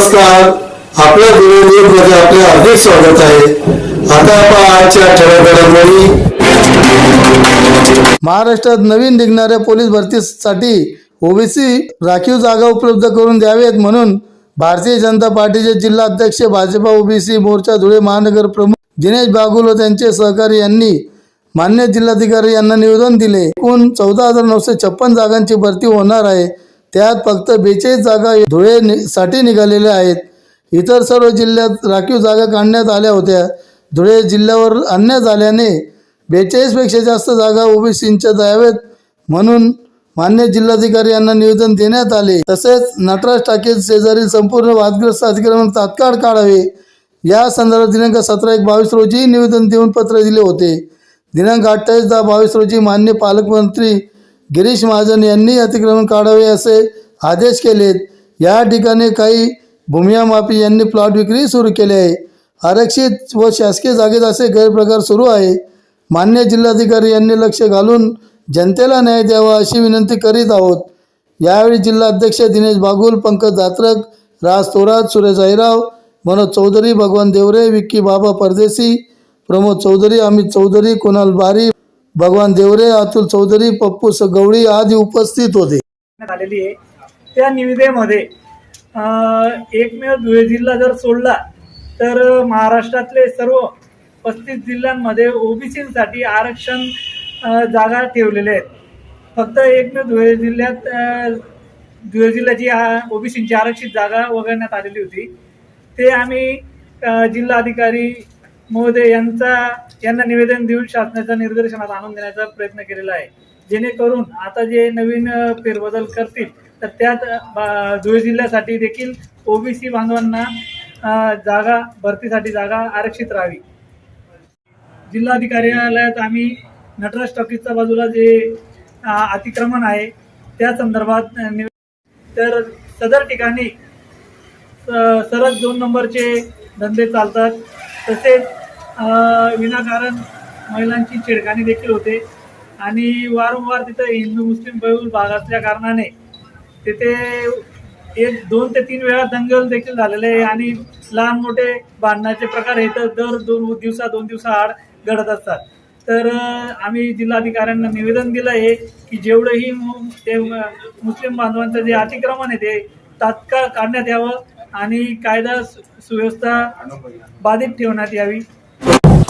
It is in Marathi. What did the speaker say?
नमस्कार. आपल्या गुरुदेवमध्ये आपले हार्दिक स्वागत आहे. आता आपण आजच्या ठळक महाराष्ट्रात नवीन निघणाऱ्या पोलीस भरतीसाठी ओबीसी राखीव जागा उपलब्ध करून द्यावेत म्हणून भारतीय जनता पार्टीचे जिल्हा अध्यक्ष भाजपा ओबीसी मोर्चा धुळे महानगर प्रमुख दिनेश बागुल व त्यांचे सहकारी यांनी मान्य जिल्हाधिकारी यांना निवेदन दिले. एकूण चौदा हजार नऊशे छप्पन जागांची भरती होणार आहे. त्यात फक्त बेचाळीस जागा धुळे नि- साठी निघालेल्या आहेत. इतर सर्व जिल्ह्यात राखीव जागा काढण्यात आल्या होत्या. धुळे जिल्ह्यावर आणण्यात झाल्याने बेचाळीसपेक्षा जास्त जागा ओबीसींच्या द्यावेत म्हणून मान्य जिल्हाधिकारी यांना निवेदन देण्यात आले. तसेच नटराज टाकीज शेजारील संपूर्ण वादग्रस्त अतिक्रमण तात्काळ काढावे या संदर्भात दिनांक सतरा एक बावीस रोजी निवेदन देऊन पत्र दिले होते. दिनांक अठ्ठावीस दहा बावीस रोजी मान्य पालकमंत्री गिरीश महाजन यांनी अतिक्रमण काढावे असे आदेश केलेत. या ठिकाणी काही भूमिया माफी यांनी प्लॉट विक्री सुरू केली आहे. आरक्षित व शासकीय जागेत असे गैरप्रकार सुरू आहे. मान्य जिल्हाधिकारी यांनी लक्ष घालून जनतेला न्याय द्यावा अशी विनंती करीत आहोत. यावेळी जिल्हा अध्यक्ष दिनेश बागुल पंकज जात्रक राज थोरात सुरेश अहिराव मनोज चौधरी भगवान देवरे विक्की बाबा परदेशी प्रमोद चौधरी अमित चौधरी कुणाल बारी भगवान देवरे अतुल चौधरी पप्पू स- गवळी आदी उपस्थित होते. आलेली आहे. त्या निविदेमध्ये एकमेव धुळे जिल्हा जर सोडला तर महाराष्ट्रातले सर्व पस्तीस जिल्ह्यांमध्ये ओबीसीसाठी आरक्षण जागा ठेवलेल्या आहेत. फक्त एकमेव धुळे जिल्ह्यात धुळे जिल्ह्याची ओबीसींची आरक्षित जागा वगळण्यात आलेली होती. ते आम्ही जिल्हाधिकारी महोदय यांचा यांना निवेदन देऊन शासनाच्या निर्देशनात आणून देण्याचा प्रयत्न केलेला आहे. जेणेकरून आता जे नवीन फेरबदल करतील तर त्यात बा- धुळे जिल्ह्यासाठी देखील ओबीसी बांधवांना जागा भरतीसाठी जागा आरक्षित राहावी. जिल्हाधिकार्यालयात आम्ही नटराज टॉकीजच्या बाजूला जे अतिक्रमण आहे त्या संदर्भात निवे- तर सदर ठिकाणी स- सरळ दोन नंबरचे धंदे चालतात. तसेच विनाकारण महिलांची छेडखानी देखील होते. आणि वारंवार तिथं हिंदू मुस्लिम बहुल भाग असल्या कारणाने तिथे एक दोन ते तीन वेळा दंगल देखील झालेले आहे आणि लहान मोठे भांडणाचे प्रकार हे तर दर दोन दिवसा दोन दिवसाआड घडत असतात. तर आम्ही जिल्हाधिकाऱ्यांना निवेदन दिलं आहे की जेवढंही ते मुस्लिम बांधवांचं जे अतिक्रमण आहे ते तात्काळ काढण्यात यावं आणि कायदा सु- सुव्यवस्था बाधित ठेवण्यात यावी.